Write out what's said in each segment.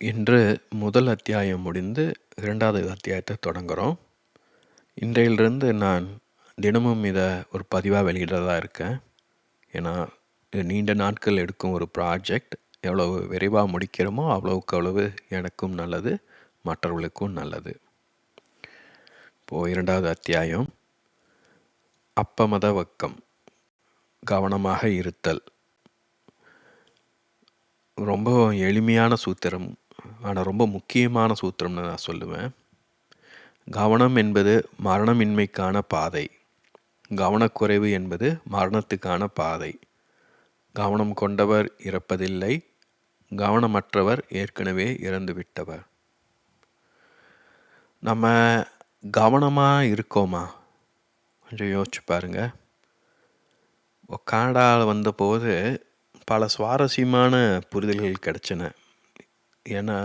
இன்று முதல் அத்தியாயம் முடிந்து இரண்டாவது அத்தியாயத்தை தொடங்குகிறோம் இன்றையிலிருந்து நான் தினமும் இதை ஒரு பதிவாக வெளியிடுறதா இருக்கேன். ஏன்னா இது நீண்ட நாட்கள் எடுக்கும் ஒரு ப்ராஜெக்ட் எவ்வளவு விரைவாக முடிக்கிறோமோ அவ்வளவுக்கு அவ்வளவு எனக்கும் நல்லது மற்றவர்களுக்கும் நல்லது. இப்போது இரண்டாவது அத்தியாயம். அப்பமத வக்கம். கவனமாக இருத்தல். ரொம்ப எளிமையான சூத்திரம். ஆனால் ரொம்ப முக்கியமான சூத்திரம்னு நான் சொல்லுவேன். கவனம் என்பது மரணமின்மைக்கான பாதை. கவனக்குறைவு என்பது மரணத்துக்கான பாதை. கவனம் கொண்டவர் இறப்பதில்லை. கவனமற்றவர் ஏற்கனவே இறந்துவிட்டவர். நம்ம கவனமாக இருக்கோமா? கொஞ்சம் யோசிச்சு பாருங்கள் கனடாவில் வந்தபோது பல சுவாரஸ்யமான புரிதல்கள் கிடச்சின. ஏன்னா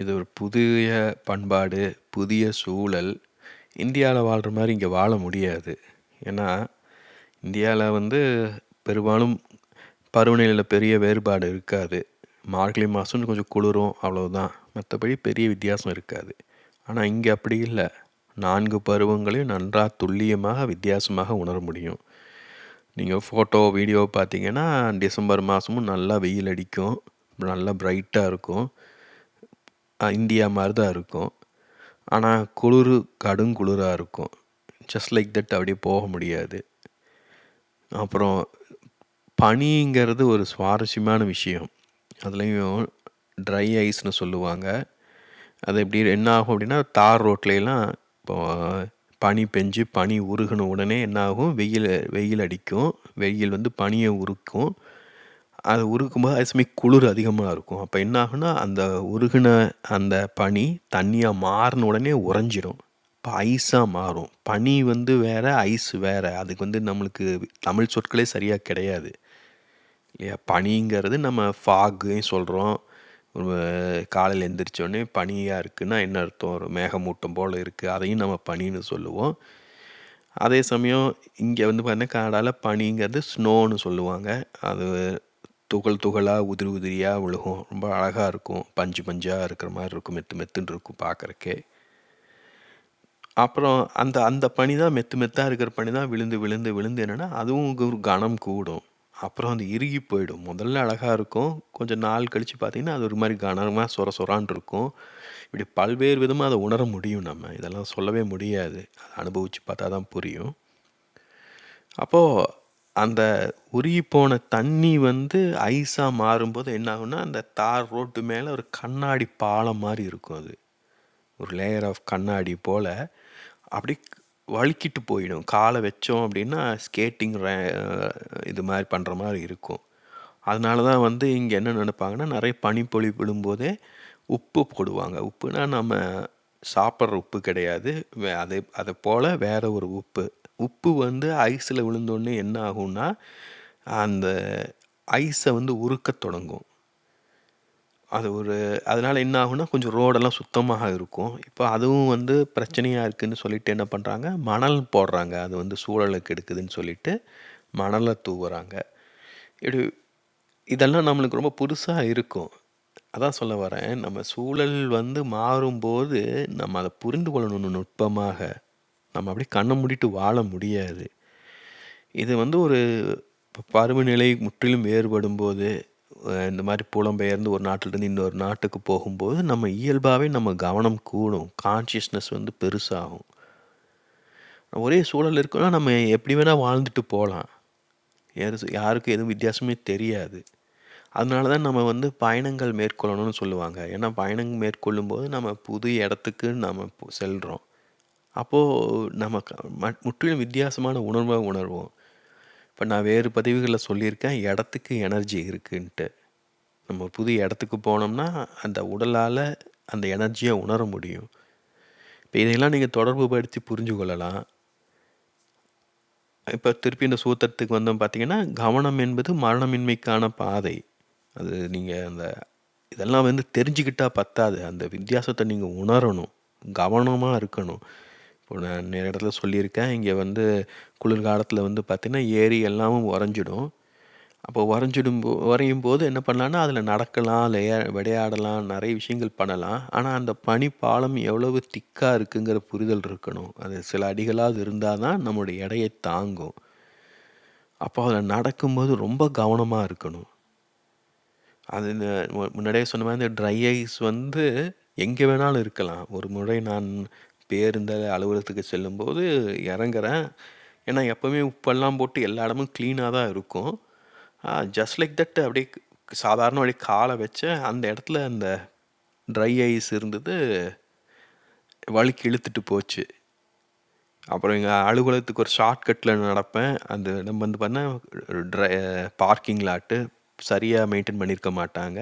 இது ஒரு புதிய பண்பாடு புதிய சூழல். இந்தியாவில் வாழ்கிற மாதிரி இங்கே வாழ முடியாது. ஏன்னா இந்தியாவில் வந்து பெரும்பாலும் பருவநிலையில் பெரிய வேறுபாடு இருக்காது. மார்கழி மாதம்னு கொஞ்சம் குளிரும் அவ்வளோதான் மற்றபடி பெரிய வித்தியாசம் இருக்காது. ஆனால் இங்கே அப்படி இல்லை. நான்கு பருவங்களையும் நன்றாக துல்லியமாக வித்தியாசமாக உணர முடியும். நீங்கள் ஃபோட்டோ வீடியோ பார்த்தீங்கன்னா டிசம்பர் மாதமும் நல்லா வெயில் அடிக்கும். நல்லா பிரைட்டாக இருக்கும். இந்தியா மாதிரி தான் இருக்கும். ஆனால் குளிர் கடும் குளிராக இருக்கும். ஜஸ்ட் லைக் தட் அப்படியே போக முடியாது. அப்புறம் பனிங்கிறது ஒரு சுவாரஸ்யமான விஷயம். அதுலேயும் ட்ரை ஐஸ்னு சொல்லுவாங்க. அது எப்படி என்ன ஆகும் அப்படின்னா தார் ரோட்லலாம் இப்போ பனி பெஞ்சு பனி உருகின உடனே என்ன ஆகும்? வெயில் வெயில் அடிக்கும். வெயில் வந்து பனியை உருக்கும். அது உருக்கும்போது அதே சமயம் குளிர் அதிகமாக இருக்கும். அப்போ என்ன ஆகும்னா அந்த உருகின அந்த பனி தண்ணியாக மாறின உடனே உறைஞ்சிடும் இப்போ ஐஸாக மாறும். பனி வந்து வேறு ஐஸ் வேறு. அதுக்கு வந்து நம்மளுக்கு தமிழ் சொற்களே சரியாக கிடையாது. இல்லையா? பனிங்கிறது நம்ம ஃபாகுன்னு சொல்கிறோம் ஒரு காலையில் எந்திரிச்சோடனே பனியாக இருக்குன்னா என்ன அர்த்தம்? ஒரு மேகமூட்டம் போல் இருக்குது அதையும் நம்ம பனின்னு சொல்லுவோம். அதே சமயம் இங்கே வந்து பார்த்தீங்கன்னா கனடாவில் பனிங்கிறது ஸ்னோன்னு சொல்லுவாங்க. அது துகள் துகளாக உதிரி உதிரியாக விழுகும். ரொம்ப அழகாக இருக்கும். பஞ்சு பஞ்சாக இருக்கிற மாதிரி இருக்கும். மெத்து மெத்துன்னு இருக்கும் பார்க்குறக்கே. அப்புறம் அந்த அந்த பனி தான் மெத்து மெத்தாக இருக்கிற பனி தான் விழுந்து விழுந்து விழுந்து என்னென்னா அதுவும் ஒரு கணம் கூடும். அப்புறம் அது இறுகி போயிடும். முதல்ல அழகாக இருக்கும். கொஞ்சம் நாள் கழித்து பார்த்திங்கன்னா அது ஒரு மாதிரி கனமாக சொர சொரான் இருக்கும். இப்படி பல்வேறு விதமாக அதை உணர முடியும் நம்ம. இதெல்லாம் சொல்லவே முடியாது. அதை அனுபவித்து பார்த்தா தான் புரியும். அப்போது அந்த உருகி போன தண்ணி வந்து ஐஸாக மாறும்போது என்ன ஆகும்னா அந்த தார் ரோட்டு மேலே ஒரு கண்ணாடி பாலம் மாதிரி இருக்கும் அது. ஒரு லேயர் ஆஃப் கண்ணாடி போல். அப்படி வழுக்கிட்டு போயிடும். காலை வச்சோம் அப்படின்னா ஸ்கேட்டிங் இது மாதிரி பண்ணுற மாதிரி இருக்கும். அதனால தான் வந்து இங்கே என்ன நினைப்பாங்கன்னா நிறைய பனிப்பொழி விழும்போதே உப்பு போடுவாங்க. உப்புனா நம்ம சாப்பிட்ற உப்பு கிடையாது. வே அது அதை போல் வேறு ஒரு உப்பு. உப்பு வந்து ஐஸில் விழுந்தோடனே என்ன ஆகும்னா அந்த ஐஸை வந்து உருக்க தொடங்கும். அது ஒரு அதனால் என்ன ஆகும்னா கொஞ்சம் ரோடெல்லாம் சுத்தமாக இருக்கும். இப்போ அதுவும் வந்து பிரச்சனையாக இருக்குதுன்னு சொல்லிட்டு என்ன பண்ணுறாங்க மணல் போடுறாங்க. அது வந்து சூழலுக்கு எடுக்குதுன்னு சொல்லிட்டு மணலை தூவுறாங்க. இப்படி இதெல்லாம் நம்மளுக்கு ரொம்ப புதுசாக இருக்கும். அதான் சொல்ல வரேன். நம்ம சூழல் வந்து மாறும்போது நம்ம அதை புரிந்து கொள்ளணும் நுட்பமாக நம்ம அப்படியே கண்ணை மூடிட்டு வாழ முடியாது. இது வந்து ஒரு பருவநிலை முற்றிலும் வேறுபடும்போது இந்த மாதிரி புலம்பெயர்ந்து ஒரு நாட்டிலேருந்து இன்னொரு நாட்டுக்கு போகும்போது நம்ம இயல்பாகவே நம்ம கவனம் கூடும். கான்ஷியஸ்னஸ் வந்து பெருசாகும். ஒரே சூழல் இருக்குன்னா நம்ம எப்படி வேணால் வாழ்ந்துட்டு போகலாம். யாரு யாருக்கும் எதுவும் வித்தியாசமே தெரியாது. அதனால தான் நம்ம வந்து பயணங்கள் மேற்கொள்ளணும்னு சொல்லுவாங்க. ஏன்னா பயணங்கள் மேற்கொள்ளும்போது நம்ம புது இடத்துக்கு நம்ம செல்கிறோம் அப்போது நம்ம முற்றிலும் வித்தியாசமான உணர்வை உணர்வோம். இப்போ நான் வேறு பதிவுகளில் சொல்லியிருக்கேன் இடத்துக்கு எனர்ஜி இருக்குன்ட்டு. நம்ம புது இடத்துக்கு போனோம்னா அந்த உடலால் அந்த எனர்ஜியை உணர முடியும். இப்போ இதையெல்லாம் நீங்கள் தொடர்பு படுத்தி புரிஞ்சு கொள்ளலாம். இப்போ திருப்பி இந்த சூத்திரத்துக்கு வந்தோம் பார்த்தீங்கன்னா கவனம் என்பது மரணமின்மைக்கான பாதை. அது நீங்கள் அந்த இதெல்லாம் வந்து தெரிஞ்சுக்கிட்டால் பத்தாது. அந்த வித்தியாசத்தை நீங்கள் உணரணும். கவனமாக இருக்கணும். நான் நிறைய இடத்துல சொல்லியிருக்கேன். இங்கே வந்து குளிர்காலத்தில் வந்து பார்த்திங்கன்னா ஏரி எல்லாமும் உறைஞ்சிடும் அப்போ வரைஞ்சிடும் போ வரையும் போது என்ன பண்ணலான்னா அதில் நடக்கலாம் விளையா விளையாடலாம் நிறைய விஷயங்கள் பண்ணலாம். ஆனால் அந்த பனி பாலம் எவ்வளவு திக்காக இருக்குங்கிற புரிதல் இருக்கணும். அது சில அடிகளாவது இருந்தால் தான் நம்மளுடைய எடையை தாங்கும். அப்போ அதில் நடக்கும்போது ரொம்ப கவனமாக இருக்கணும். அது இந்த முன்னாடியே சொன்ன மாதிரி இந்த ட்ரை ஐஸ் வந்து எங்கே வேணாலும் இருக்கலாம். ஒரு முறை நான் பேருந்தில் அலுவலகத்துக்கு செல்லும்போது இறங்குறேன். ஏன்னா எப்போவுமே உப்பெல்லாம் போட்டு எல்லா இடமும் க்ளீனாக தான் இருக்கும். ஜஸ்ட் லைக் தட் அப்படியே சாதாரண அப்படியே காலை வச்சேன். அந்த இடத்துல அந்த ட்ரை ஐஸ் இருந்தது. வழுக்கி இழுத்துட்டு போச்சு. அப்புறம் எங்கள் அலுவலகத்துக்கு ஒரு ஷார்ட்கட்டில் நடப்பேன். அந்த நம்ம வந்து பார்த்தா ட்ரை பார்க்கிங் லாட்டு சரியாக மெயின்டைன் பண்ணியிருக்க மாட்டாங்க.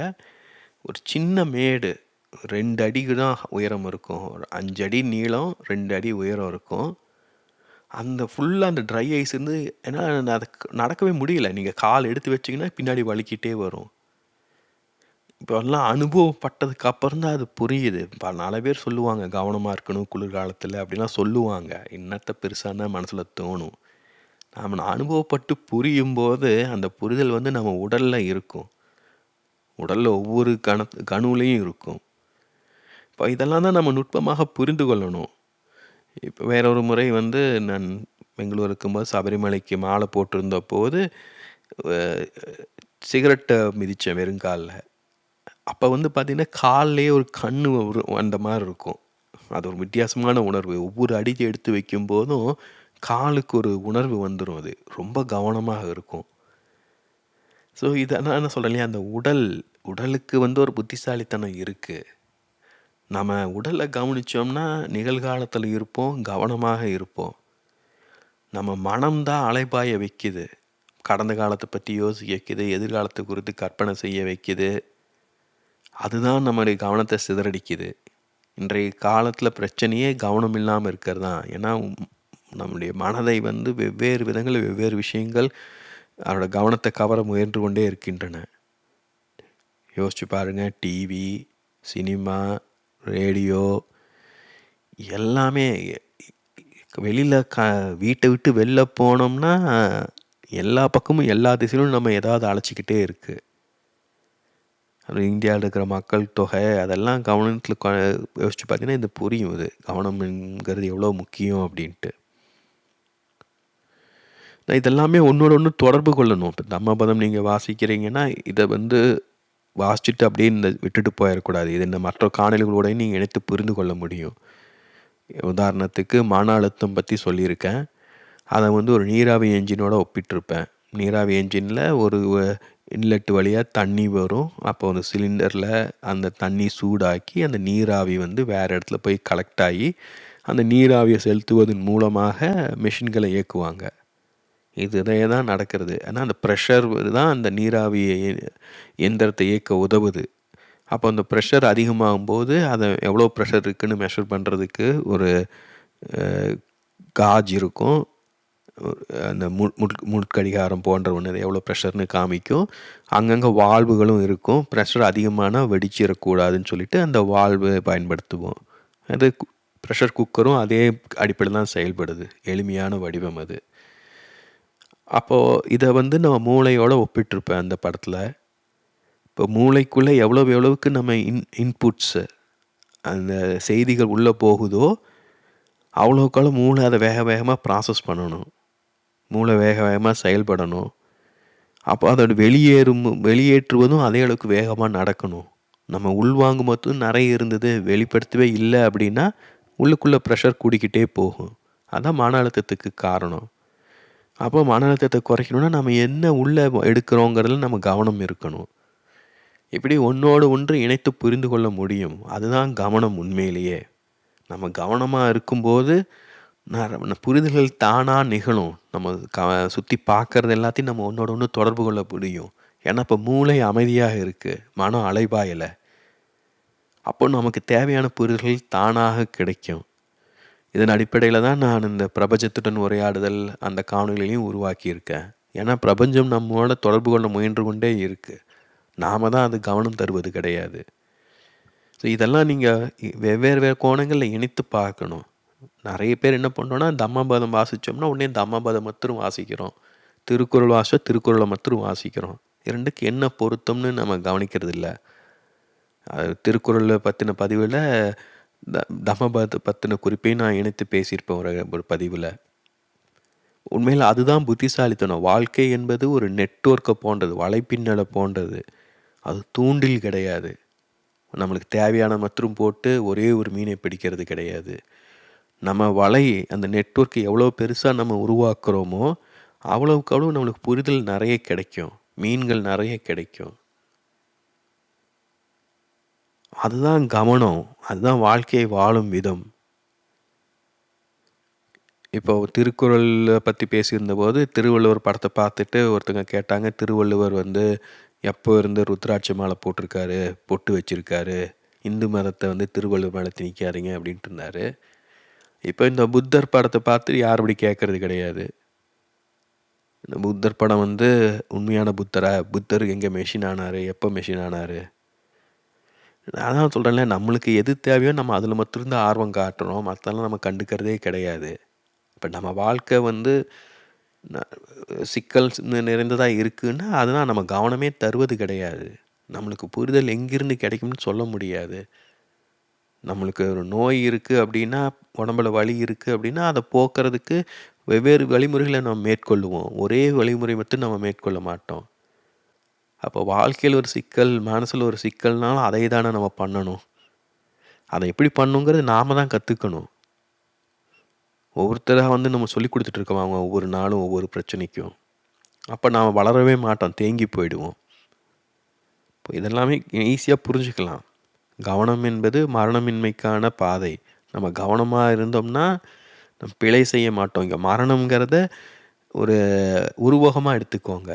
ஒரு சின்ன மேடு ரெண்டு அடிக்கு தான் உயரம் இருக்கும். ஒரு அஞ்சு அடி நீளம் ரெண்டு அடி உயரம் இருக்கும். அந்த ஃபுல்லாக அந்த ட்ரை ஐஸ் இருந்து ஏன்னா அதுக்கு நடக்கவே முடியல. நீங்கள் கால் எடுத்து வச்சிங்கன்னா பின்னாடி வலிக்கிட்டே வரும். இப்போ எல்லாம் அனுபவப்பட்டதுக்கு அப்புறம் தான் அது புரியுது. இப்போ நாலு பேர் சொல்லுவாங்க கவனமாக இருக்கணும் குளிர்காலத்தில் அப்படிலாம் சொல்லுவாங்க. என்னத்த பெருசான மனசில் தோணும். நாம் அனுபவப்பட்டு புரியும் போது அந்த புரிதல் வந்து நம்ம உடலில் இருக்கும். உடலில் ஒவ்வொரு கண கணுவிலையும் இருக்கும். இப்போ இதெல்லாம் தான் நம்ம நுட்பமாக புரிந்து கொள்ளணும். இப்போ வேறொரு முறை வந்து நான் பெங்களூர் இருக்கும்போது சபரிமலைக்கு மாலை போட்டிருந்த போது சிகரெட்டை மிதித்தேன் வெறுங்காலில். அப்போ வந்து பார்த்திங்கன்னா கால்லேயே ஒரு கண் ஒரு அந்த மாதிரி இருக்கும். அது ஒரு வித்தியாசமான உணர்வு. ஒவ்வொரு அடிக்கு எடுத்து வைக்கும் போதும் காலுக்கு ஒரு உணர்வு வந்துடும் அது. ரொம்ப கவனமாக இருக்கும். ஸோ இதை நான் என்ன சொல்கிறேன் இல்லையா? அந்த உடல் உடலுக்கு வந்து ஒரு புத்திசாலித்தனம் இருக்குது நம்ம உடலை கவனிச்சோம்னா நிகழ்காலத்தில் இருப்போம் கவனமாக இருப்போம். நம்ம மனம்தான் அலைபாய வைக்குது. கடந்த காலத்தை பற்றி யோசிக்க வைக்குது எதிர்காலத்தை குறித்து கற்பனை செய்ய வைக்குது. அதுதான் நம்மளுடைய கவனத்தை சிதறடிக்குது. இன்றைய காலத்தில் பிரச்சனையே கவனம் இல்லாமல் இருக்கிறது தான் ஏன்னா நம்முடைய மனதை வந்து வெவ்வேறு விதங்களில் வெவ்வேறு விஷயங்கள் அவரோட கவனத்தை கவர முயன்று கொண்டே இருக்கின்றன. யோசிச்சு பாருங்க டிவி சினிமா ரேடியோ எல்லாமே வெளியில் க வீட்டை விட்டு வெளில போனோம்னா எல்லா பக்கமும் எல்லா திசையிலும் நம்ம ஏதாவது அழைச்சிக்கிட்டே இருக்குது இந்தியாவில் இருக்கிற மக்கள் தொகை அதெல்லாம் கவனத்தில் யோசிச்சு பார்த்தீங்கன்னா இது புரியும் இது. கவனம்ங்கிறது எவ்வளோ முக்கியம் அப்படின்ட்டு. நான் இதெல்லாமே ஒன்றோட ஒன்று தொடர்பு கொள்ளணும். இப்போ தம்மபதம் நீங்கள் வாசிக்கிறீங்கன்னா இதை வந்து வாசிச்சுட்டு அப்படியே இந்த விட்டுட்டு போயிடக்கூடாது. இது இந்த மற்ற காணொலிகளோடய நீங்கள் இணைத்து புரிந்து கொள்ள முடியும். உதாரணத்துக்கு மன அழுத்தம் பற்றி சொல்லியிருக்கேன். அதை வந்து ஒரு நீராவி என்ஜினோட ஒப்பிட்டிருப்பேன். நீராவி என்ஜினில் ஒரு இன்லெட் வழியாக தண்ணி வரும். அப்போ அந்த சிலிண்டரில் அந்த தண்ணி சூடாக்கி அந்த நீராவி வந்து வேறு இடத்துல போய் கலெக்ட் ஆகி அந்த நீராவியை செலுத்துவதன் மூலமாக மிஷின்களை இயக்குவாங்க. இதுதே தான் நடக்கிறது. ஆனால் அந்த ப்ரெஷர் தான் அந்த நீராவி எந்திரத்தை இயக்க உதவுது. அப்போ அந்த ப்ரெஷர் அதிகமாகும் போது அதை எவ்வளோ ப்ரெஷர் இருக்குன்னு மெஷர் பண்ணுறதுக்கு ஒரு காஜ் இருக்கும். அந்த மு முட் முட்கடிகாரம் போன்ற ஒன்று எவ்வளோ ப்ரெஷர்னு காமிக்கும். அங்கங்கே வால்வுகளும் இருக்கும். ப்ரெஷர் அதிகமான வெடிச்சிடக்கூடாதுன்னு சொல்லிட்டு அந்த வாழ்வு பயன்படுத்துவோம். அது ப்ரெஷர் குக்கரும் அதே அடிப்படையில் தான் செயல்படுது. எளிமையான வடிவம் அது. அப்போது இதை வந்து நம்ம மூளையோட ஒப்பிட்டிருப்பேன் அந்த படத்தில். இப்போ மூளைக்குள்ளே எவ்வளோ எவ்வளவுக்கு நம்ம இன் இன்புட்ஸு அந்த செய்திகள் உள்ளே போகுதோ அவ்வளோக்காலும் மூளை அதை வேக வேகமாக ப்ராசஸ் பண்ணணும். மூளை வேக வேகமாக செயல்படணும். அப்போ அதோட வெளியேறும் வெளியேற்றுவதும் அதே அளவுக்கு வேகமாக நடக்கணும். நம்ம உள்வாங்கும் போது நிறைய இருந்தது வெளிப்படுத்தவே இல்லை அப்படின்னா உள்ளுக்குள்ளே ப்ரெஷர் கூடிக்கிட்டே போகும். அதான் மன அழுத்தத்துக்கு காரணம். அப்போ மன அழுத்தத்தை குறைக்கணும்னா நம்ம என்ன உள்ளே எடுக்கிறோங்கிறதுல நம்ம கவனம் இருக்கணும். இப்படி ஒன்றோடு ஒன்று இணைத்து புரிந்து கொள்ள முடியும். அதுதான் கவனம் உண்மையிலேயே. நம்ம கவனமாக இருக்கும்போது புரிதல்கள் தானாக நிகழும். நம்ம க சுற்றி பார்க்கறது எல்லாத்தையும் நம்ம ஒன்றோட ஒன்று தொடர்பு கொள்ள முடியும். ஏன்னா இப்போ மூளை அமைதியாக இருக்குது மனம் அலைபாயலை. அப்போ நமக்கு தேவையான புரிதல்கள் தானாக கிடைக்கும். இதன் அடிப்படையில் தான் நான் இந்த பிரபஞ்சத்துடன் உரையாடுதல் அந்த காணொலிகளையும் உருவாக்கியிருக்கேன். ஏன்னா பிரபஞ்சம் நம்மோட தொடர்பு கொள்ள முயன்று கொண்டே இருக்குது நாம தான் அது கவனம் தருவது கிடையாது. ஸோ இதெல்லாம் நீங்கள் வெவ்வேறு வேறு கோணங்களில் இணைத்து பார்க்கணும். நிறைய பேர் என்ன பண்ணோன்னா தம்மபதம் வாசித்தோம்னா உடனே தம்மபதம் மற்றும் வாசிக்கிறோம். திருக்குறள் வாச திருக்குறளை மட்டும் வாசிக்கிறோம். இரண்டுக்கு என்ன பொருத்தம்னு நம்ம கவனிக்கிறது இல்லை திருக்குறளை பற்றின பதிவில் த தமபத பற்றின குறிப்பையும் நான் இணைத்து பேசியிருப்பேன் ஒரு ஒரு பதிவில். உண்மையில் அதுதான் புத்திசாலித்தனம். வாழ்க்கை என்பது ஒரு நெட்ஒர்க்கை போன்றது வலைப்பின்னலை போன்றது. அது தூண்டில் கிடையாது. நம்மளுக்கு தேவையான மற்றும் போட்டு ஒரே ஒரு மீனை பிடிக்கிறது கிடையாது. நம்ம வலை அந்த நெட்வொர்க் எவ்வளோ பெருசாக நம்ம உருவாக்குறோமோ அவ்வளவுக்கு அவ்வளோ நம்மளுக்கு புரிதல் நிறைய கிடைக்கும். மீன்கள் நிறைய கிடைக்கும். அதுதான் கவனம் அதுதான் வாழ்க்கையை வாழும் விதம். இப்போ திருக்குறளை பற்றி பேசியிருந்தபோது திருவள்ளுவர் படத்தை பார்த்துட்டு ஒருத்தங்க கேட்டாங்க திருவள்ளுவர் வந்து எப்போ இருந்து ருத்ராட்ச மாலை போட்டிருக்காரு பொட்டு வச்சுருக்காரு இந்து மதத்தை வந்து திருவள்ளுவர் மேலே திணிக்காதீங்க அப்படின்ட்டு இருந்தார். இப்போ இந்த புத்தர் படத்தை பார்த்து யார் அப்படி கேட்குறது கிடையாது. இந்த புத்தர் படம் வந்து உண்மையான புத்தரா? புத்தர் எங்கே மெஷின் ஆனார்? எப்போ மெஷின் ஆனார்? அதான் சொல்கிறேன்ல நம்மளுக்கு எது தேவையோ நம்ம அதில் மட்டும்தான் ஆர்வம் காட்டுறோம். மற்றெல்லாம் நம்ம கண்டுக்கிறதே கிடையாது. இப்போ நம்ம வாழ்க்கை வந்து சிக்கல் நிறைந்ததாக இருக்குன்னா அதெல்லாம் நம்ம கவனமே தருவது கிடையாது. நம்மளுக்கு புரிதல் எங்கிருந்து கிடைக்கும்னு சொல்ல முடியாது. நம்மளுக்கு ஒரு நோய் இருக்குது அப்படின்னா உடம்புல வலி இருக்குது அப்படின்னா அதை போக்குறதுக்கு வெவ்வேறு வழிமுறைகளை நம்ம மேற்கொள்ளுவோம். ஒரே வழிமுறை மட்டும் நம்ம மேற்கொள்ள மாட்டோம். அப்போ வாழ்க்கையில் ஒரு சிக்கல் மனசில் ஒரு சிக்கல்னாலும் அதை தானே நம்ம பண்ணணும். அதை எப்படி பண்ணுங்கிறது நாம் தான் கற்றுக்கணும் ஒவ்வொருத்தராக வந்து நம்ம சொல்லி கொடுத்துட்ருக்கோம் அவங்க ஒவ்வொரு நாளும் ஒவ்வொரு பிரச்சனைக்கும். அப்போ நாம் வளரவே மாட்டோம் தேங்கி போயிடுவோம். இப்போ இதெல்லாமே ஈஸியாக புரிஞ்சுக்கலாம். கவனம் என்பது மரணமின்மைக்கான பாதை. நம்ம கவனமாக இருந்தோம்னா நம்ம பிழை செய்ய மாட்டோம். இங்கே மரணங்கிறத ஒரு உருவகமாக எடுத்துக்கோங்க.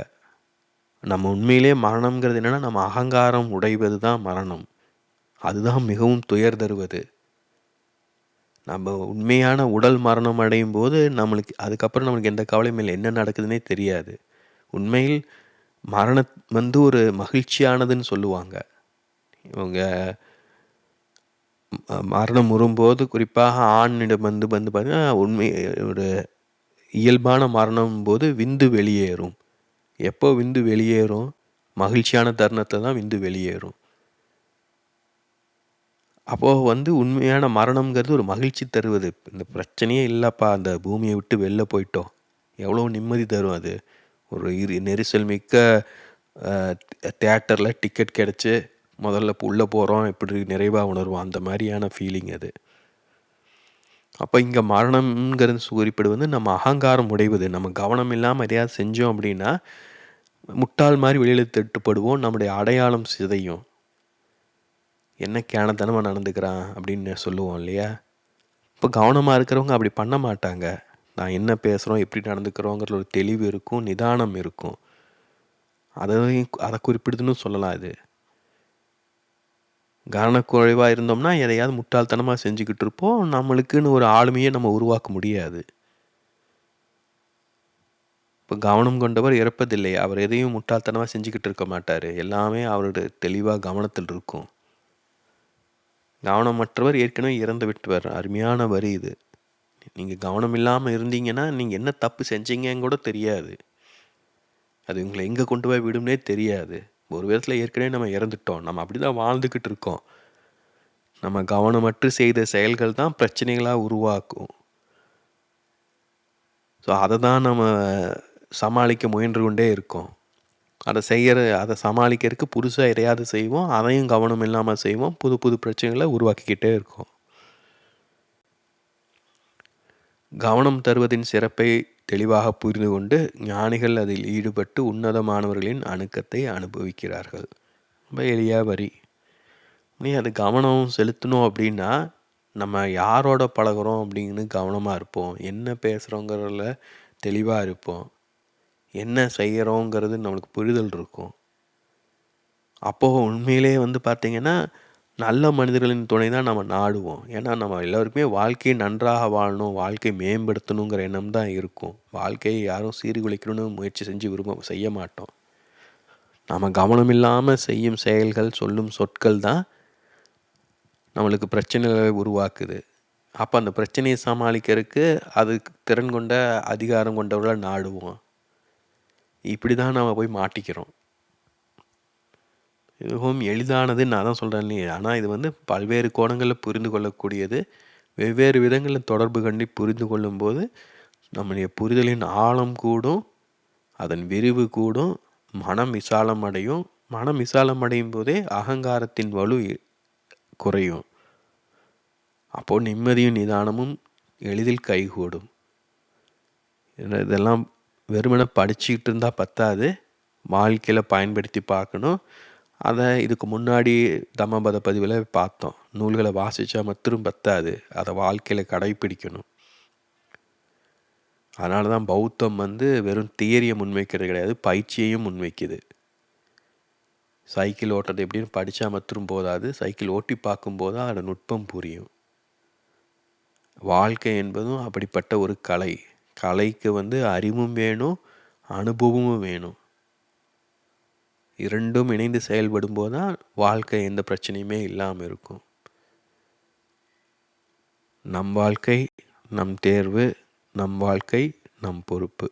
நம்ம உண்மையிலே மரணம்ங்கிறது என்னென்னா நம்ம அகங்காரம் உடைவது தான் மரணம். அதுதான் மிகவும் துயர் தருவது. நம்ம உண்மையான உடல் மரணம் அடையும் போது நம்மளுக்கு அதுக்கப்புறம் நம்மளுக்கு எந்த கவலையும் இல்லை. என்ன நடக்குதுன்னே தெரியாது. உண்மையில் மரண வந்து ஒரு மகிழ்ச்சியானதுன்னு சொல்லுவாங்க. இவங்க மரணம் வரும்போது குறிப்பாக ஆணிடம் வந்து வந்து பார்த்தீங்கன்னா உண்மை ஒரு இயல்பான மரணம் போது விந்து வெளியேறும். எப்போ விந்து வெளியேறும்? மகிழ்ச்சியான தருணத்தை தான் விந்து வெளியேறும். அப்போது வந்து உண்மையான மரணம்ங்கிறது ஒரு மகிழ்ச்சி தருவது. இந்த பிரச்சனையே இல்லைப்பா அந்த பூமியை விட்டு வெளில போயிட்டோம். எவ்வளோ நிம்மதி தரும் அது. ஒரு இரு நெரிசல் மிக்க தேட்டரில் டிக்கெட் கிடச்சி முதல்ல உள்ளே போகிறோம் இப்படி நிறைவாக உணர்வோம். அந்த மாதிரியான ஃபீலிங் அது. அப்போ இங்கே மரணம்ங்கிறது குறிப்பிடு வந்து நம்ம அகங்காரம் உடைவது நம்ம கவனம் இல்லாமல் எதையாவது செஞ்சோம் அப்படின்னா முட்டாள் மாதிரி வெளியில் திட்டுப்படுவோம் நம்முடைய அடையாளம் சிதையும். என்ன கேனத்தனமாக நடந்துக்கிறான் அப்படின்னு சொல்லுவோம் இல்லையா? இப்போ கவனமாக இருக்கிறவங்க அப்படி பண்ண மாட்டாங்க. நான் என்ன பேசுகிறோம் எப்படி நடந்துக்கிறோங்கிற ஒரு தெளிவு இருக்கும் நிதானம் இருக்கும். அதையும் அதை குறிப்பிடுதுன்னு சொல்லலாம் இது. கவனக்குறைவாக இருந்தோம்னா எதையாவது முட்டாள்தனமாக செஞ்சுக்கிட்டு இருப்போம். நம்மளுக்குன்னு ஒரு ஆளுமையை நம்ம உருவாக்க முடியாது. இப்போ கவனம் கொண்டவர் இறப்பதில்லை. அவர் எதையும் முட்டாள்தனமாக செஞ்சுக்கிட்டு இருக்க மாட்டார். எல்லாமே அவருடைய தெளிவாக கவனத்தில் இருக்கும். கவனமற்றவர் ஏற்கனவே இறந்து விட்டுவர். அருமையான வரி இது. நீங்கள் கவனம் இல்லாமல் இருந்தீங்கன்னா நீங்கள் என்ன தப்பு செஞ்சீங்கன்னு கூட தெரியாது. அது உங்களை எங்கே கொண்டு போய் விடும்னே தெரியாது. ஒரு விதத்தில் ஏற்கனவே நம்ம இறந்துட்டோம். நம்ம அப்படி தான் வாழ்ந்துக்கிட்டு இருக்கோம். நம்ம கவனமற்று செய்த செயல்கள் தான் பிரச்சனைகளாக உருவாக்கும். ஸோ அதை தான் நம்ம சமாளிக்க முயன்று கொண்டே இருக்கோம். அதை செய்கிற அதை சமாளிக்கிறதுக்கு புதுசாக எதையாவது செய்வோம். அதையும் கவனம் இல்லாமல் செய்வோம். புது புது பிரச்சனைகளை உருவாக்கிக்கிட்டே இருக்கோம். கவனம் தருவதின் சிறப்பை தெளிவாக புரிந்து கொண்டு ஞானிகள் அதில் ஈடுபட்டு உன்னதமானவர்களின் அணுக்கத்தை அனுபவிக்கிறார்கள். ரொம்ப எளிய வரி. நீ அது கவனம் செலுத்தணும் அப்படின்னா நம்ம யாரோட பழகிறோம் அப்படின்னு கவனமாக இருப்போம். என்ன பேசுகிறோங்கிறதுல தெளிவாக இருப்போம். என்ன செய்கிறோங்கிறது நம்மளுக்கு புரிதல் இருக்கும். அப்போது உண்மையிலே வந்து பார்த்திங்கன்னா நல்ல மனிதர்களின் துணை தான் நம்ம நாடுவோம். ஏன்னா நம்ம எல்லோருக்குமே வாழ்க்கையை நன்றாக வாழணும் வாழ்க்கை மேம்படுத்தணுங்கிற எண்ணம் தான் இருக்கும். வாழ்க்கையை யாரும் சீர்குலைக்கணும்னு முயற்சி செஞ்சு விரும்ப செய்ய மாட்டோம். நம்ம கவனம் இல்லாமல் செய்யும் செயல்கள் சொல்லும் சொற்கள் தான் நம்மளுக்கு பிரச்சனைகளை உருவாக்குது. அப்போ அந்த பிரச்சனையை சமாளிக்கிறதுக்கு அதுக்கு திறன் கொண்ட அதிகாரம் கொண்டவர்களை நாடுவோம். இப்படி தான் நம்ம போய் மாட்டிக்கிறோம். மிகவும் எளிதானதுன்னு நான் தான் சொல்கிறேன் இல்லையா? ஆனால் இது வந்து பல்வேறு கோணங்களில் புரிந்து கொள்ளக்கூடியது. வெவ்வேறு விதங்களில் தொடர்பு கண்டி புரிந்து கொள்ளும்போது நம்முடைய புரிதலின் ஆழம் கூடும் அதன் விரிவு கூடும் மனம் விசாலம் அடையும். மனம் விசாலம் அடையும் போதே அகங்காரத்தின் வலு குறையும். அப்போது நிம்மதியும் நிதானமும் எளிதில் கைகூடும். இதெல்லாம் வெறுமனே படிச்சுக்கிட்டு இருந்தால் பத்தாது. வாழ்க்கையில் பயன்படுத்தி பார்க்கணும். அதை இதுக்கு முன்னாடி தம்மபத பதிவில் பார்த்தோம். நூல்களை வாசித்தா மற்றும் பத்தாது. அதை வாழ்க்கையில் கடைப்பிடிக்கணும். அதனால தான் பௌத்தம் வந்து வெறும் தியரியை முன்வைக்கிறது கிடையாது பயிற்சியையும் முன்வைக்குது. சைக்கிள் ஓட்டுறது எப்படின்னு படித்தா மற்றும் போதாது. சைக்கிள் ஓட்டி பார்க்கும்போது அதோட நுட்பம் புரியும். வாழ்க்கை என்பதும் அப்படிப்பட்ட ஒரு கலை. கலைக்கு வந்து அறிவும் வேணும் அனுபவமும் வேணும். இரண்டும் இணைந்து செயல்படும் போது தான் வாழ்க்கை எந்த பிரச்சனையுமே இல்லாமல் இருக்கும். நம் வாழ்க்கை நம் தேர்வு நம் வாழ்க்கை நம் பொறுப்பு.